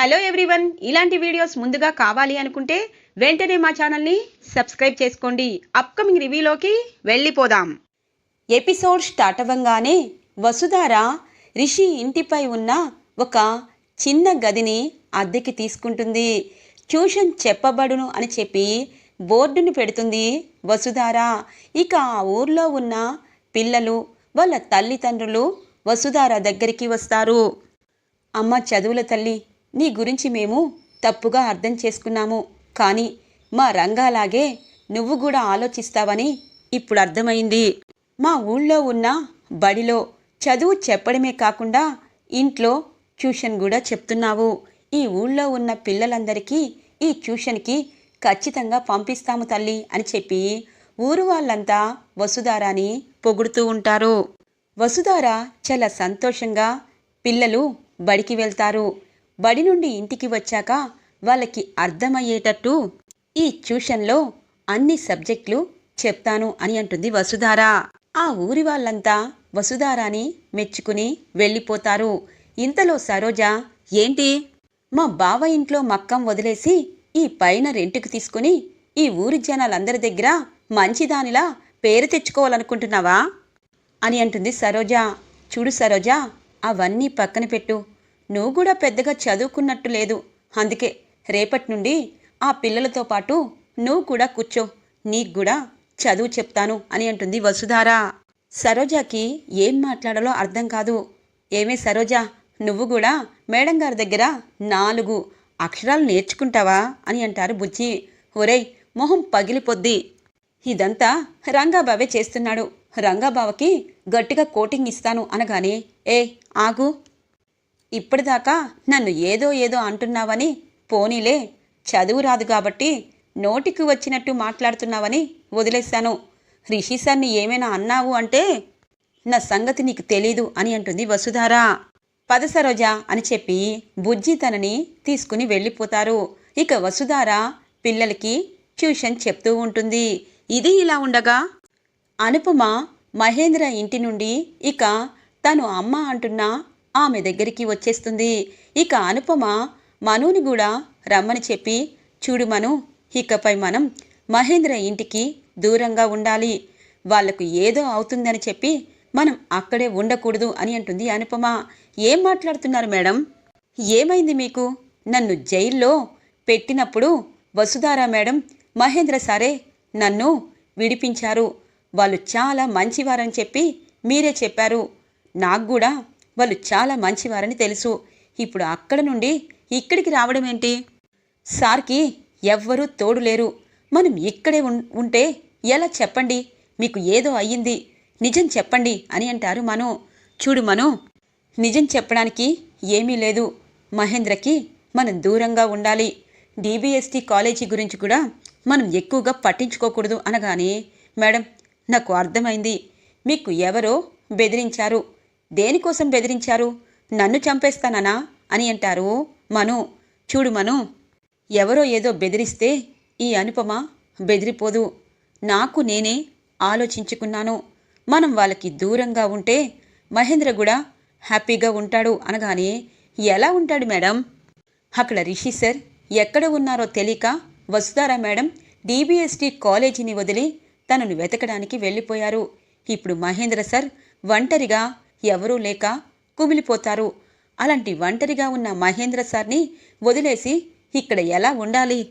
Hello everyone ఇలాంటి videos ముందుగా కావాలి అనుకుంటే వెంటనే మా ఛానల్ని సబ్స్క్రైబ్ చేసుకోండి. అప్కమింగ్ రివ్యూలోకి వెళ్ళిపోదాం. ఎపిసోడ్ స్టార్ట్ అవ్వంగానే వసుధార రిషి ఇంటిపై ఉన్న ఒక చిన్న గదిని అద్దెకి తీసుకుంటుంది. ట్యూషన్ చెప్పబడును అని చెప్పి బోర్డును పెడుతుంది వసుధార. ఇక ఆ ఊర్లో ఉన్న పిల్లలు వాళ్ళ తల్లిదండ్రులు వసుధార దగ్గరికి వస్తారు. అమ్మ చదువుల తల్లి నీ గురించి మేము తప్పుగా అర్థం చేసుకున్నాము. కానీ మా రంగాలాగే నువ్వు కూడా ఆలోచిస్తావని ఇప్పుడు అర్థమైంది. మా ఊళ్ళో ఉన్న బడిలో చదువు చెప్పడమే కాకుండా ఇంట్లో ట్యూషన్ కూడా చెప్తున్నావు. ఈ ఊళ్ళో ఉన్న పిల్లలందరికీ ఈ ట్యూషన్కి ఖచ్చితంగా పంపిస్తాము తల్లి అని చెప్పి ఊరు వాళ్ళంతా వసుధారాని పొగుడుతూ ఉంటారు. వసుధార చాలా సంతోషంగా పిల్లలు బడికి వెళ్తారు. బడి నుండి ఇంటికి వచ్చాక వాళ్ళకి అర్థమయ్యేటట్టు ఈ ట్యూషన్లో అన్ని సబ్జెక్టులు చెప్తాను అని అంటుంది వసుధార. ఆ ఊరి వాళ్ళంతా వసుధారాని మెచ్చుకుని వెళ్ళిపోతారు. ఇంతలో సరోజ ఏంటి? మా బావ ఇంట్లో మక్కం వదిలేసి ఈ పైన రెంటుకు తీసుకుని ఈ ఊరి జనాలందరి దగ్గర మంచిదానిలా పేరు తెచ్చుకోవాలనుకుంటున్నావా? అని అంటుంది సరోజ. చూడు సరోజ అవన్నీ పక్కన పెట్టు. నువ్వు కూడా పెద్దగా చదువుకున్నట్టు లేదు. అందుకే రేపటి నుండి ఆ పిల్లలతో పాటు నువ్వు కూడా కూర్చో. నీకు కూడా చదువు చెప్తాను అని అంటుంది వసుధార. సరోజాకి ఏం మాట్లాడాలో అర్థం కాదు. ఏమే సరోజా నువ్వు కూడా మేడం గారి దగ్గర నాలుగు అక్షరాలు నేర్చుకుంటావా అని అంటారు బుజ్జి. ఒరేయ్ మొహం పగిలిపోద్ది. ఇదంతా రంగాబావే చేస్తున్నాడు. రంగాబావకి గట్టిగా కోటింగ్ ఇస్తాను అనగానే ఏ ఆగు ఇప్పటిదాకా నన్ను ఏదో ఏదో అంటున్నావని పోనీలే చదువు రాదు కాబట్టి నోటికి వచ్చినట్టు మాట్లాడుతున్నావని వదిలేశాను. రిషి సార్ని ఏమైనా అన్నావు అంటే నా సంగతి నీకు తెలీదు అని అంటుంది వసుధార. పద సరోజ అని చెప్పి బుజ్జి తనని తీసుకుని వెళ్ళిపోతారు. ఇక వసుధార పిల్లలకి ట్యూషన్ చెప్తూ ఉంటుంది. ఇది ఇలా ఉండగా అనుపమ మహేంద్ర ఇంటి నుండి ఇక తను అమ్మ అంటున్న ఆమె దగ్గరికి వచ్చేస్తుంది. ఇక అనుపమ మనుని కూడా రమ్మని చెప్పి చూడు మను ఇకపై మనం మహేంద్ర ఇంటికి దూరంగా ఉండాలి. వాళ్ళకు ఏదో అవుతుందని చెప్పి మనం అక్కడే ఉండకూడదు అని అంటుంది అనుపమ. ఏం మాట్లాడుతున్నారు మేడం? ఏమైంది మీకు? నన్ను జైల్లో పెట్టినప్పుడు వసుధారా మేడం మహేంద్ర సారే నన్ను విడిపించారు. వాళ్ళు చాలా మంచివారని చెప్పి మీరే చెప్పారు. నాకు కూడా వాళ్ళు చాలా మంచివారని తెలుసు. ఇప్పుడు అక్కడ నుండి ఇక్కడికి రావడం ఏంటి? సార్కి ఎవ్వరూ తోడు లేరు. మనం ఇక్కడే ఉం ఉంటే ఎలా చెప్పండి? మీకు ఏదో అయ్యింది. నిజం చెప్పండి అని అంటారు మను. చూడు మను నిజం చెప్పడానికి ఏమీ లేదు. మహేంద్రకి మనం దూరంగా ఉండాలి. డీబీఎస్టీ కాలేజీ గురించి కూడా మనం ఎక్కువగా పట్టించుకోకూడదు అనగానే మేడం నాకు అర్థమైంది. మీకు ఎవరో బెదిరించారు. దేనికోసం బెదిరించారు? నన్ను చంపేస్తాననా? అని అంటారు మను. చూడు మను ఎవరో ఏదో బెదిరిస్తే ఈ అనుపమ బెదిరిపోదు. నాకు నేనే ఆలోచించుకున్నాను. మనం వాళ్ళకి దూరంగా ఉంటే మహేంద్ర కూడా హ్యాపీగా ఉంటాడు అనగానే ఎలా ఉంటాడు మేడం? అక్కడ రిషి సార్ ఎక్కడ ఉన్నారో తెలియక వసుధారా మేడం డీబీఎస్టీ కాలేజీని వదిలి తనను వెతకడానికి వెళ్ళిపోయారు. ఇప్పుడు మహేంద్ర సార్ ఒంటరిగా ఎవరూ లేక కుమిలిపోతారు. అలాంటి ఒంటరిగా ఉన్న మహేంద్ర సార్ని వదిలేసి ఇక్కడ ఎలా ఉండాలి?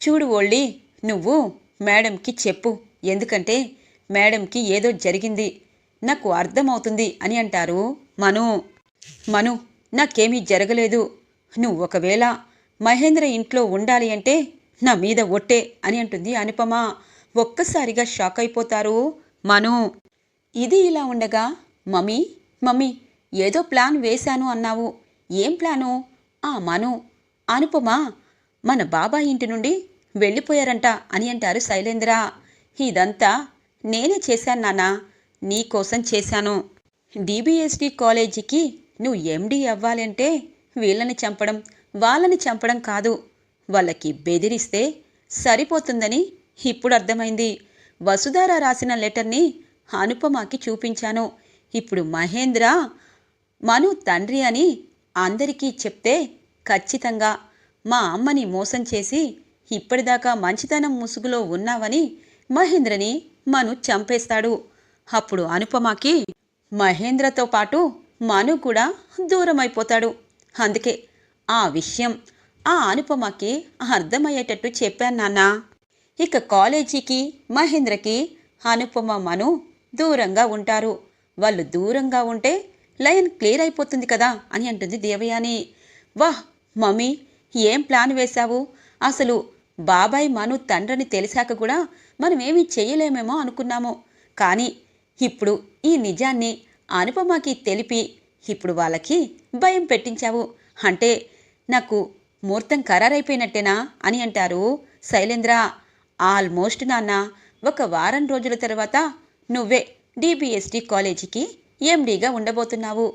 చూడు ఓళ్ళి నువ్వు మేడంకి చెప్పు. ఎందుకంటే మేడంకి ఏదో జరిగింది. నాకు అర్థమవుతుంది అని అంటారు మను. మను నాకేమీ జరగలేదు. నువ్వు ఒకవేళ మహేంద్ర ఇంట్లో ఉండాలి అంటే నా మీద ఒట్టే అని అంటుంది అనుపమ. ఒక్కసారిగా షాక్ అయిపోతారు మను. ఇది ఇలా ఉండగా మమ్మీ మమ్మీ ఏదో ప్లాన్ వేశాను అన్నావు. ఏం ప్లాను? ఆ మను. అనుపమా మన బాబాయ్ ఇంటి నుండి వెళ్ళిపోయారంట అని అంటారు శైలేంద్ర. ఇదంతా నేనే చేశాను నానా నీకోసం చేశాను. డిబిఎస్డి కాలేజీకి నువ్వు ఎండీ అవ్వాలంటే వీళ్ళని చంపడం వాళ్ళని చంపడం కాదు. వాళ్ళకి బెదిరిస్తే సరిపోతుందని ఇప్పుడు అర్థమైంది. వసుధార రాసిన లెటర్ని అనుపమకి చూపించాను. ఇప్పుడు మహేంద్ర మను తండ్రి అని అందరికీ చెప్తే ఖచ్చితంగా మా అమ్మని మోసం చేసి ఇప్పటిదాకా మంచితనం ముసుగులో ఉన్నావని మహేంద్రని మను చంపేస్తాడు. అప్పుడు అనుపమకి మహేంద్రతో పాటు మను కూడా దూరమైపోతాడు. అందుకే ఆ విషయం ఆ అనుపమకి అర్థమయ్యేటట్టు చెప్పాను నాన్న. ఇక కాలేజీకి మహేంద్రకి అనుపమ మను దూరంగా ఉంటారు. వాళ్ళు దూరంగా ఉంటే లైన్ క్లియర్ అయిపోతుంది కదా అని అంటుంది దేవయాని. వాహ్ మమ్మీ ఏం ప్లాన్ వేశావు? అసలు బాబాయ్ మను తండ్రిని తెలిసాక కూడా మనం ఏమీ చేయలేమేమో అనుకున్నాము. కానీ ఇప్పుడు ఈ నిజాన్ని అనుపమకి తెలిపి ఇప్పుడు వాళ్ళకి భయం పెట్టించావు. అంటే నాకు ముహూర్తం ఖరారైపోయినట్టేనా అని అంటారు శైలేంద్ర. ఆల్మోస్ట్ నాన్న ఒక వారం రోజుల తర్వాత నువ్వే డిబిఎస్డి కాలేజీకి ఎండీగా ఉండబోతున్నావు.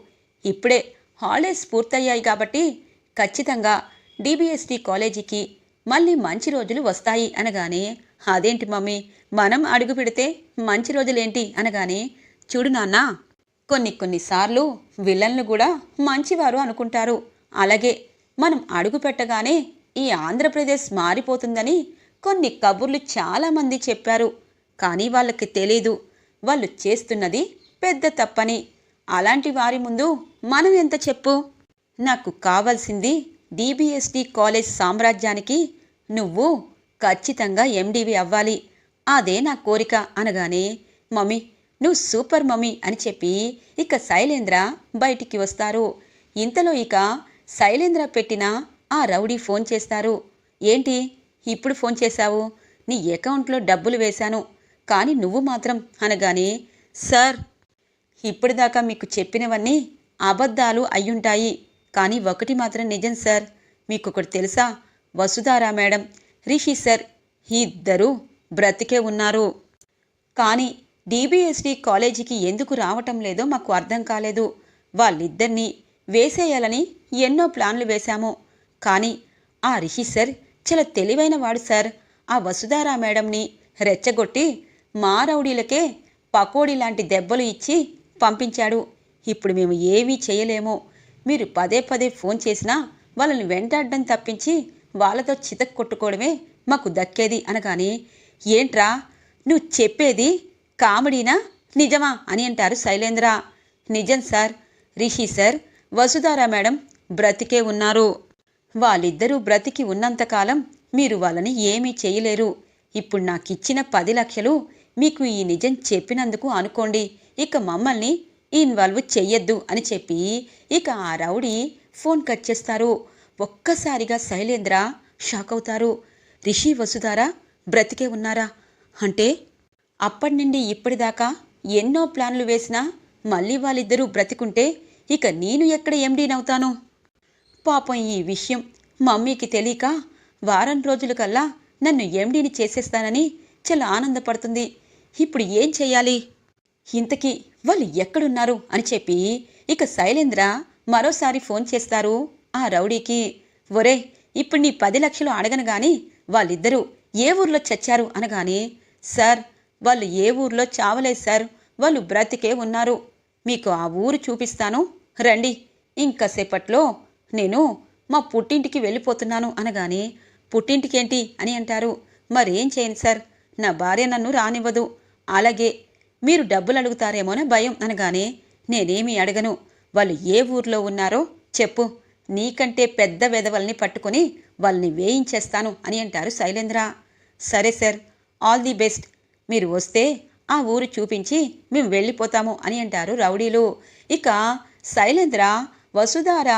ఇప్పుడే హాలిడేస్ పూర్తయ్యాయి కాబట్టి ఖచ్చితంగా డిబిఎస్డి కాలేజీకి మళ్ళీ మంచి రోజులు వస్తాయి అనగానే అదేంటి మమ్మీ మనం అడుగు పెడితే మంచి రోజులేంటి? అనగానే చూడు నాన్న కొన్ని కొన్నిసార్లు విలన్లు కూడా మంచివారు అనుకుంటారు. అలాగే మనం అడుగు పెట్టగానే ఈ ఆంధ్రప్రదేశ్ మారిపోతుందని కొన్ని కబుర్లు చాలామంది చెప్పారు. కానీ వాళ్ళకి తెలీదు. వాళ్ళు చేస్తున్నది పెద్ద తప్పని. అలాంటి వారి ముందు మనం ఎంత చెప్పు? నాకు కావాల్సింది డిబిఎస్డి కాలేజ్ సామ్రాజ్యానికి నువ్వు ఖచ్చితంగా ఎండివి అవ్వాలి. అదే నా కోరిక అనగానే మమ్మీ నువ్వు సూపర్ మమ్మీ అని చెప్పి ఇక శైలేంద్ర బయటికి వస్తారు. ఇంతలో ఇక శైలేంద్ర పెట్టిన ఆ రౌడీ ఫోన్ చేస్తారు. ఏంటి ఇప్పుడు ఫోన్ చేశావు? నీ అకౌంట్లో డబ్బులు వేశాను. కానీ నువ్వు మాత్రం అనగానే సార్ ఇప్పటిదాకా మీకు చెప్పినవన్నీ అబద్ధాలు అయ్యుంటాయి. కానీ ఒకటి మాత్రం నిజం సార్ మీకు ఒకటి తెలుసా? వసుధారా మేడం రిషి సార్ ఇద్దరూ బ్రతికే ఉన్నారు. కానీ డిబిఎస్డి కాలేజీకి ఎందుకు రావటం లేదో మాకు అర్థం కాలేదు. వాళ్ళిద్దరినీ వేసేయాలని ఎన్నో ప్లాన్లు వేశాము. కానీ ఆ రిషి సార్ చాలా తెలివైన వాడు సార్. ఆ వసుధారా మేడంని రెచ్చగొట్టి మా రౌడీలకే పకోడీ లాంటి దెబ్బలు ఇచ్చి పంపించాడు. ఇప్పుడు మేము ఏమీ చేయలేము. మీరు పదే పదే ఫోన్ చేసినా వాళ్ళని వెంటాడడం తప్పించి వాళ్ళతో చితక్ కొట్టుకోవడమే మాకు దక్కేది అనగానే ఏంట్రా నువ్వు చెప్పేది కామెడీనా నిజమా? అని అంటారు శైలేంద్ర. నిజం sir Rishi sir Vasudhara madam బ్రతికే ఉన్నారు. వాళ్ళిద్దరూ బ్రతికి ఉన్నంతకాలం మీరు వాళ్ళని ఏమీ చేయలేరు. ఇప్పుడు నాకిచ్చిన పది లక్షలు మీకు ఈ నిజం చెప్పినందుకు అనుకోండి. ఇక మమ్మల్ని ఇన్వాల్వ్ చెయ్యొద్దు అని చెప్పి ఇక ఆ రౌడీ ఫోన్ కట్ చేస్తారు. ఒక్కసారిగా శైలేంద్ర షాక్ అవుతారు. రిషి వసుధారా బ్రతికే ఉన్నారా? అంటే అప్పటి నుండి ఇప్పటిదాకా ఎన్నో ప్లాన్లు వేసినా మళ్ళీ వాళ్ళిద్దరూ బ్రతికుంటే ఇక నేను ఎక్కడ ఎండీనవుతాను పాపం ఈ విషయం మమ్మీకి తెలియక వారం రోజుల కల్లా నన్ను ఎండీని చేసేస్తానని చాలా ఆనందపడుతుంది. ఇప్పుడు ఏం చేయాలి? ఇంతకీ వాళ్ళు ఎక్కడున్నారు? అని చెప్పి ఇక శైలేంద్ర మరోసారి ఫోన్ చేస్తారు. ఆ రౌడీకి ఒరే ఇప్పుడు నీ పది లక్షలు అడగను గాని వాళ్ళిద్దరూ ఏ ఊర్లో చచ్చారు? అనగానే సార్ వాళ్ళు ఏ ఊర్లో చావలేదు సార్. వాళ్ళు బ్రతికే ఉన్నారు. మీకు ఆ ఊరు చూపిస్తాను. రండి. ఇంకాసేపట్లో నేను మా పుట్టింటికి వెళ్ళిపోతున్నాను. అనగానే పుట్టింటికేంటి? అని అంటారు. మరేం చేయను సార్. నా భార్య నన్ను రానివ్వదు. అలాగే మీరు డబ్బులు అడుగుతారేమోనే భయం అనగానే నేనేమీ అడగను. వాళ్ళు ఏ ఊర్లో ఉన్నారో చెప్పు. నీకంటే పెద్ద వెధవల్ని పట్టుకొని వాళ్ళని వేయించేస్తాను అని అంటారు శైలేంద్ర. సరే సార్ ఆల్ ది బెస్ట్. మీరు వస్తే ఆ ఊరు చూపించి మేము వెళ్ళిపోతాము అని అంటారు రౌడీలు. ఇక శైలేంద్ర వసుధార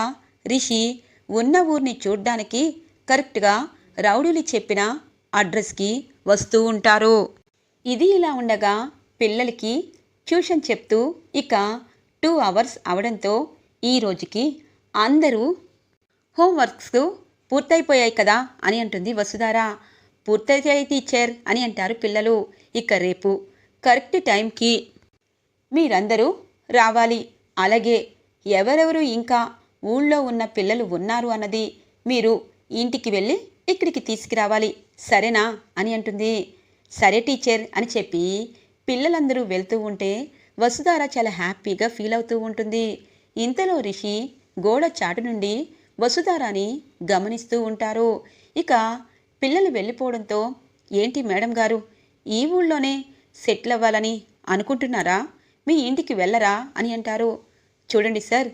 రిషి ఉన్న ఊరిని చూడ్డానికి కరెక్ట్గా రౌడీలు చెప్పిన అడ్రస్కి వస్తూ ఉంటారు. ఇది ఇలా ఉండగా పిల్లలకి ట్యూషన్ చెప్తూ ఇక టూ అవర్స్ అవడంతో ఈ రోజుకి అందరూ హోంవర్క్స్ పూర్తయిపోయాయి కదా అని అంటుంది వసుధారా. పూర్తయ్యాయి టీచర్ అని అంటారు పిల్లలు. ఇక రేపు కరెక్ట్ టైంకి మీరందరూ రావాలి. అలాగే ఎవరెవరు ఇంకా ఊళ్ళో ఉన్న పిల్లలు ఉన్నారు అన్నది మీరు ఇంటికి వెళ్ళి ఇక్కడికి తీసుకురావాలి. సరేనా అని అంటుంది. సరే టీచర్ అని చెప్పి పిల్లలందరూ వెళ్తూ ఉంటే వసుధార చాలా హ్యాపీగా ఫీల్ అవుతూ ఉంటుంది. ఇంతలో రిషి గోడ చాటు నుండి వసుధారాని గమనిస్తూ ఉంటారు. ఇక పిల్లలు వెళ్ళిపోవడంతో ఏంటి మేడం గారు ఈ ఊళ్ళోనే సెటిల్ అవ్వాలని అనుకుంటున్నారా? మీ ఇంటికి వెళ్ళరా? అని అంటారు. చూడండి సార్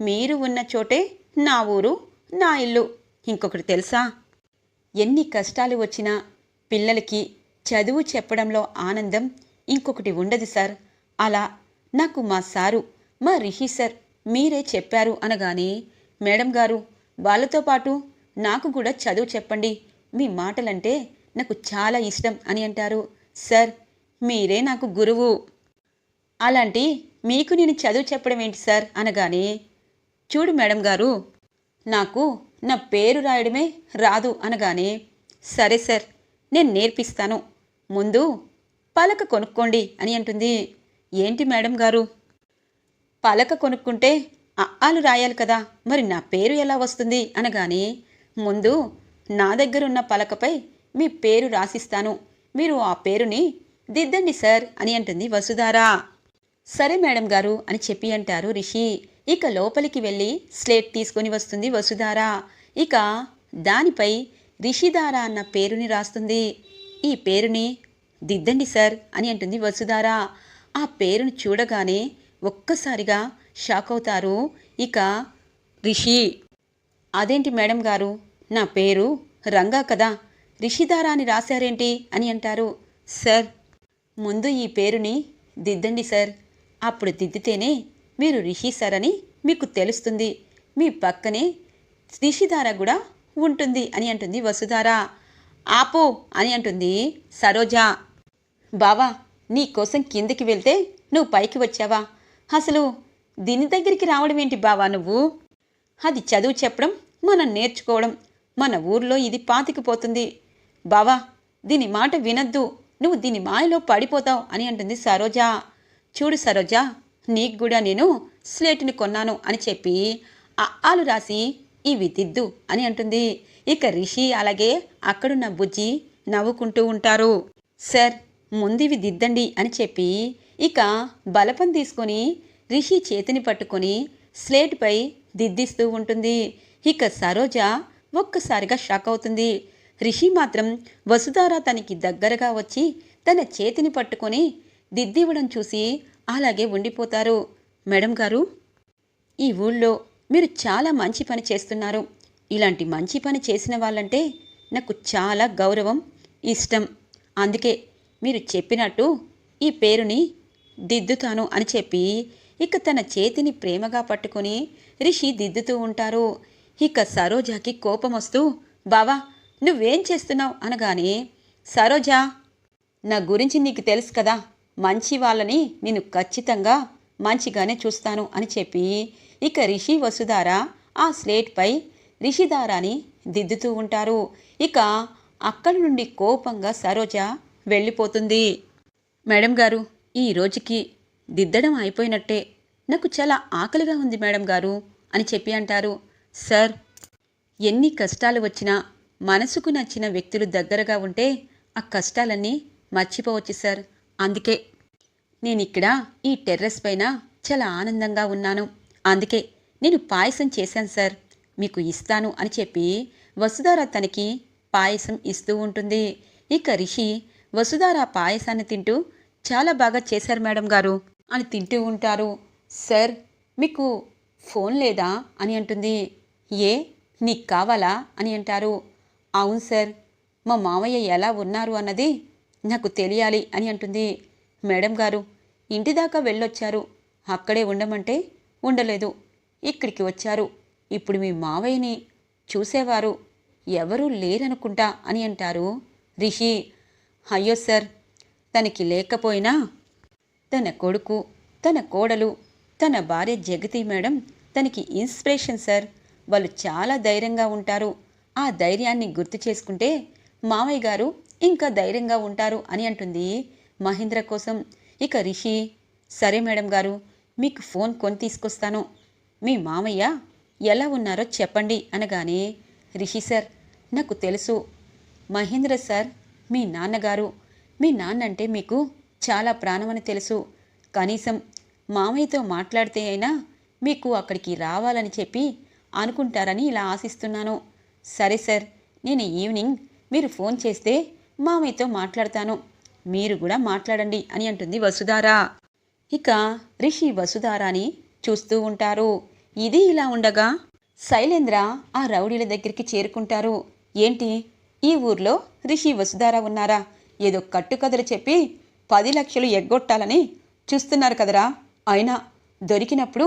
మీరు ఉన్న చోటే నా ఊరు నా ఇల్లు. ఇంకొకటి తెలుసా? ఎన్ని కష్టాలు వచ్చినా పిల్లలకి చదువు చెప్పడంలో ఆనందం ఇంకొకటి ఉండదు సార్. అలా నాకు మా సారు మా రిహి సార్ మీరే చెప్పారు అనగానే మేడం గారు వాళ్ళతో పాటు నాకు కూడా చదువు చెప్పండి. మీ మాటలంటే నాకు చాలా ఇష్టం అని అంటారు. సార్ మీరే నాకు గురువు. అలాంటి మీకు నేను చదువు చెప్పడం ఏంటి సార్? అనగానే చూడు మేడం గారు నాకు నా పేరు రాయడమే రాదు అనగానే సరే సార్. నేను నేర్పిస్తాను. ముందు పలక కొనుక్కోండి అని అంటుంది. ఏంటి మేడం గారు? పలక కొనుక్కుంటే అఆలు రాయాలి కదా మరి నా పేరు ఎలా వస్తుంది? అనగానే ముందు నా దగ్గరున్న పలకపై మీ పేరు రాసిస్తాను. మీరు ఆ పేరుని దిద్దండి సార్ అని అంటుంది వసుధారా. సరే మేడం గారు అని చెప్పి అంటారు రిషి. ఇక లోపలికి వెళ్ళి స్లేట్ తీసుకొని వస్తుంది వసుధారా. ఇక దానిపై రిషిధార అన్న పేరుని రాస్తుంది. ఈ పేరుని దిద్దండి సార్ అని అంటుంది వసుధార. ఆ పేరును చూడగానే ఒక్కసారిగా షాక్ అవుతారు. ఇక రిషి. అదేంటి మేడం గారు? నా పేరు రంగా కదా? రిషిధార అని రాశారేంటి? అని అంటారు. సార్ ముందు ఈ పేరుని దిద్దండి సార్. అప్పుడు దిద్దితేనే మీరు రిషి సార్ అని మీకు తెలుస్తుంది. మీ పక్కనే రిషిధార కూడా ఉంటుంది అని అంటుంది వసుధార. ఆపు అని అంటుంది సరోజ. బావా నీ కోసం కిందికి వెళ్తే నువ్వు పైకి వచ్చావా? అసలు దీని దగ్గరికి రావడం ఏంటి బావా నువ్వు? అది చదువు చెప్పడం మనం నేర్చుకోవడం. మన ఊర్లో ఇది పాతికిపోతుంది బావా దీని మాట వినద్దు. నువ్వు దీని మాయలో పడిపోతావు అని అంటుంది సరోజ. చూడు సరోజ నీకు కూడా నేను స్లేటుని కొన్నాను అని చెప్పి ఆలు రాసి ఇవి దిద్దు అని అంటుంది. ఇక రిషి అలాగే అక్కడున్న బుజ్జి నవ్వుకుంటూ ఉంటారు. సార్ ముందివి దిద్దండి అని చెప్పి ఇక బలపం తీసుకొని రిషి చేతిని పట్టుకొని స్లేట్పై దిద్దిస్తూ ఉంటుంది. ఇక సరోజ ఒక్కసారిగా షాక్ అవుతుంది. రిషి మాత్రం వసుధార తనకి దగ్గరగా వచ్చి తన చేతిని పట్టుకొని దిద్దివ్వడం చూసి అలాగే ఉండిపోతారు. మేడం గారు ఈ ఊళ్ళో మీరు చాలా మంచి పని చేస్తున్నారు. ఇలాంటి మంచి పని చేసిన వాళ్ళంటే నాకు చాలా గౌరవం ఇష్టం. అందుకే మీరు చెప్పినట్టు ఈ పేరుని దిద్దుతాను అని చెప్పి ఇక తన చేతిని ప్రేమగా పట్టుకొని రిషి దిద్దుతూ ఉంటారు. ఇక సరోజాకి కోపం వస్తూ బావా నువ్వేం చేస్తున్నావు? అనగానే సరోజా నా గురించి నీకు తెలుసు కదా. మంచి వాళ్ళని నేను ఖచ్చితంగా మంచిగానే చూస్తాను అని చెప్పి ఇక రిషి వసుధార ఆ స్లేట్పై రిషిధారాని దిద్దుతూ ఉంటారు. ఇక అక్కడి నుండి కోపంగా సరోజ వెళ్ళిపోతుంది. మేడం గారు ఈ రోజుకి దిద్దడం అయిపోయినట్టే. నాకు చాలా ఆకలిగా ఉంది మేడం గారు అని చెప్పి అంటారు. సార్ ఎన్ని కష్టాలు వచ్చినా మనసుకు నచ్చిన వ్యక్తులు దగ్గరగా ఉంటే ఆ కష్టాలన్నీ మర్చిపోవచ్చు సార్. అందుకే నేను ఇక్కడ ఈ టెర్రస్ పైన చాలా ఆనందంగా ఉన్నాను. అందుకే నేను పాయసం చేశాను సార్. మీకు ఇస్తాను అని చెప్పి వసుధార తనకి పాయసం ఇస్తూ ఉంటుంది. ఇక రిషి వసుధార పాయసాన్ని తింటూ చాలా బాగా చేశారు మేడం గారు అని తింటూ ఉంటారు. సార్ మీకు ఫోన్ లేదా అని అంటుంది. ఏ నీకు కావాలా అని అంటారు. అవును సార్. మా మామయ్య ఎలా ఉన్నారు అన్నది నాకు తెలియాలి అని అంటుంది మేడం గారు. ఇంటి దాకా వెళ్ళొచ్చారు. అక్కడే ఉండమంటే ఉండలేదు. ఇక్కడికి వచ్చారు. ఇప్పుడు మీ మావయ్యని చూసేవారు. ఎవరూ లేరనుకుంటా అని అంటారు రిషి. అయ్యో సార్ తనకి లేకపోయినా తన కొడుకు తన కోడలు తన భార్య జగతి మేడం తనకి ఇన్స్పిరేషన్ సార్. వాళ్ళు చాలా ధైర్యంగా ఉంటారు. ఆ ధైర్యాన్ని గుర్తు చేసుకుంటే మావయ్య గారు ఇంకా ధైర్యంగా ఉంటారు అని అంటుంది మహేంద్ర కోసం. ఇక రిషి సరే మేడం గారు మీకు ఫోన్ కొని తీసుకొస్తాను. మీ మామయ్య ఎలా ఉన్నారో చెప్పండి అనగానే రిషి సార్ నాకు తెలుసు. మహేంద్ర సార్ మీ నాన్నగారు. మీ నాన్న అంటే మీకు చాలా ప్రాణమని తెలుసు. కనీసం మామయ్యతో మాట్లాడితే అయినా మీకు అక్కడికి రావాలని చెప్పి అనుకుంటారని ఇలా ఆశిస్తున్నాను. సరే సార్ నేను ఈవినింగ్ మీరు ఫోన్ చేస్తే మామయ్యతో మాట్లాడతాను. మీరు కూడా మాట్లాడండి అని అంటుంది వసుధారా. ఇక రిషి వసుధారాని చూస్తూ ఉంటారు. ఇది ఇలా ఉండగా శైలేంద్ర ఆ రౌడీల దగ్గరికి చేరుకుంటారు. ఏంటి? ఈ ఊర్లో రిషి వసుధార ఉన్నారా? ఏదో కట్టుకథలు చెప్పి పది లక్షలు ఎగ్గొట్టాలని చూస్తున్నారు కదరా. అయినా దొరికినప్పుడు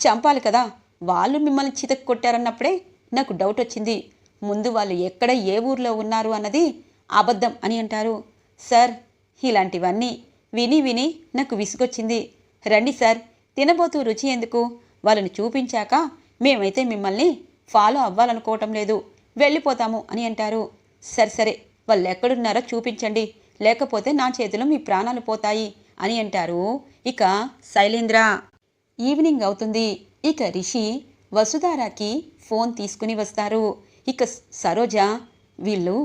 చంపాలి కదా. వాళ్ళు మిమ్మల్ని చితక్ కొట్టారన్నప్పుడే నాకు డౌట్ వచ్చింది. ముందు వాళ్ళు ఎక్కడ ఏ ఊర్లో ఉన్నారు అన్నది అబద్ధం అని అంటారు. సార్ ఇలాంటివన్నీ విని విని నాకు విసుగొచ్చింది. రండి సార్ తినబోతూ రుచి ఎందుకు? వాళ్ళని చూపించాక మేమైతే మిమ్మల్ని ఫాలో అవ్వాలనుకోవటం లేదు. వెళ్ళిపోతాము అని అంటారు. సరే సరే వాళ్ళు ఎక్కడున్నారో చూపించండి. లేకపోతే నా చేతిలో మీ ప్రాణాలు పోతాయి అని అంటారు ఇక శైలేంద్ర. ఈవినింగ్ అవుతుంది. ఇక రిషి వసుధారాకి ఫోన్ తీసుకుని వస్తారు. ఇక సరోజ వీళ్ళు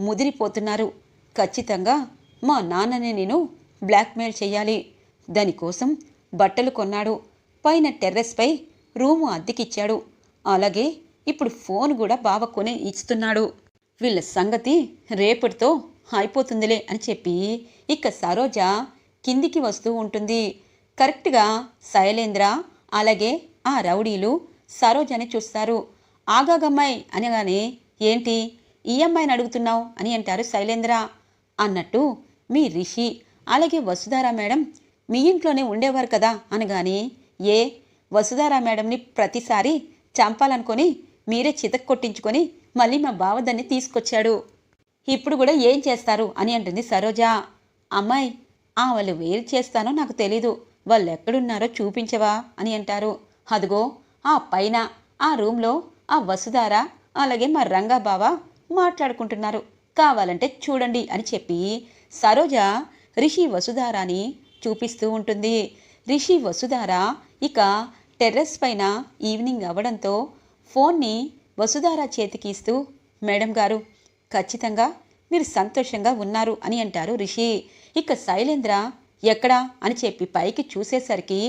ముదిరిపోతున్నారు. ఖచ్చితంగా మా నాన్నని నేను బ్లాక్మెయిల్ చేయాలి. దానికోసం బట్టలు కొన్నాడు. పైన టెర్రస్పై రూము అద్దెకిచ్చాడు. అలాగే ఇప్పుడు ఫోన్ కూడా బావ కొనే ఇస్తున్నాడు. వీళ్ళ సంగతి రేపటితో అయిపోతుందిలే అని చెప్పి ఇక సరోజ కిందికి వస్తూ ఉంటుంది. కరెక్ట్గా శైలేంద్ర అలాగే ఆ రౌడీలు సరోజని చూస్తారు. ఆగాగమ్మాయి అనగానే ఏంటి? ఈ అమ్మాయిని అడుగుతున్నావు అని అంటారు శైలేంద్ర. అన్నట్టు మీ రిషి అలాగే వసుధారా మేడం మీ ఇంట్లోనే ఉండేవారు కదా అనగానే ఏ వసుధారా మేడంని ప్రతిసారి చంపాలనుకొని మీరే చితక్ కొట్టించుకొని మళ్ళీ మా బావ దాన్ని తీసుకొచ్చాడు. ఇప్పుడు కూడా ఏం చేస్తారు అని అంటుంది సరోజ. అమ్మాయి ఆ వాళ్ళు వేరు చేస్తానో నాకు తెలీదు. వాళ్ళు ఎక్కడున్నారో చూపించవా అని అంటారు. అదిగో ఆ పైన ఆ రూమ్లో ఆ వసుధార అలాగే మా రంగా బావ మాట్లాడుకుంటున్నారు. కావాలంటే చూడండి అని చెప్పి సరోజ రిషి వసుధారాని చూపిస్తూ ఉంటుంది. రిషి వసుధార ఇక టెర్రస్ పైన ఈవినింగ్ అవ్వడంతో ఫోన్ని వసుధార చేతికి ఇస్తూ మేడం గారు ఖచ్చితంగా మీరు సంతోషంగా ఉన్నారు అని అంటారు రిషి. ఇక శైలేంద్ర ఎక్కడా? అని చెప్పి పైకి చూసేసరికి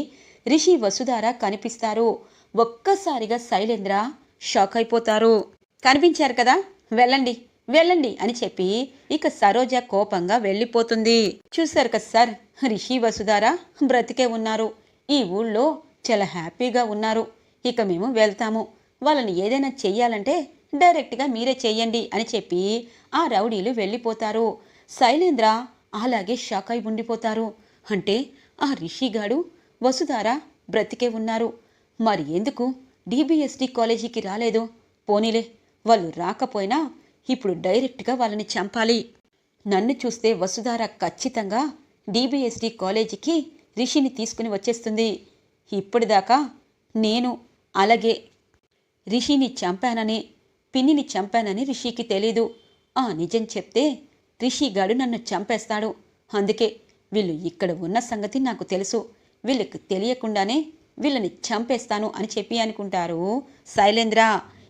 రిషి వసుధార కనిపిస్తారు. ఒక్కసారిగా శైలేంద్ర షాక్ అయిపోతారు. కనిపించారు కదా వెళ్ళండి వెళ్ళండి అని చెప్పి ఇక సరోజ కోపంగా వెళ్ళిపోతుంది. చూశారు కదా సార్ రిషి వసుధారా బ్రతికే ఉన్నారు. ఈ ఊళ్ళో చాలా హ్యాపీగా ఉన్నారు. ఇక మేము వెళ్తాము. వాళ్ళని ఏదైనా చెయ్యాలంటే డైరెక్ట్గా మీరే చెయ్యండి అని చెప్పి ఆ రౌడీలు వెళ్ళిపోతారు. శైలేంద్ర అలాగే షాక్ అయి ఉండిపోతారు. అంటే ఆ రిషిగాడు వసుధార బ్రతికే ఉన్నారు. మరి ఎందుకు డిబిఎస్డి కాలేజీకి రాలేదు? పోనీలే వాళ్ళు రాకపోయినా ఇప్పుడు డైరెక్ట్గా వాళ్ళని చంపాలి. నన్ను చూస్తే వసుధార ఖచ్చితంగా డిబిఎస్డి కాలేజీకి రిషిని తీసుకుని వచ్చేస్తుంది. ఇప్పటిదాకా నేను అలాగే రిషిని చంపానని పిన్నిని చంపానని రిషికి తెలీదు. ఆ నిజం చెప్తే రిషిగాడు నన్ను చంపేస్తాడు. అందుకే వీళ్ళు ఇక్కడ ఉన్న సంగతి నాకు తెలుసు. వీళ్ళకి తెలియకుండానే వీళ్ళని చంపేస్తాను అని చెప్పి అనుకుంటారు శైలేంద్ర.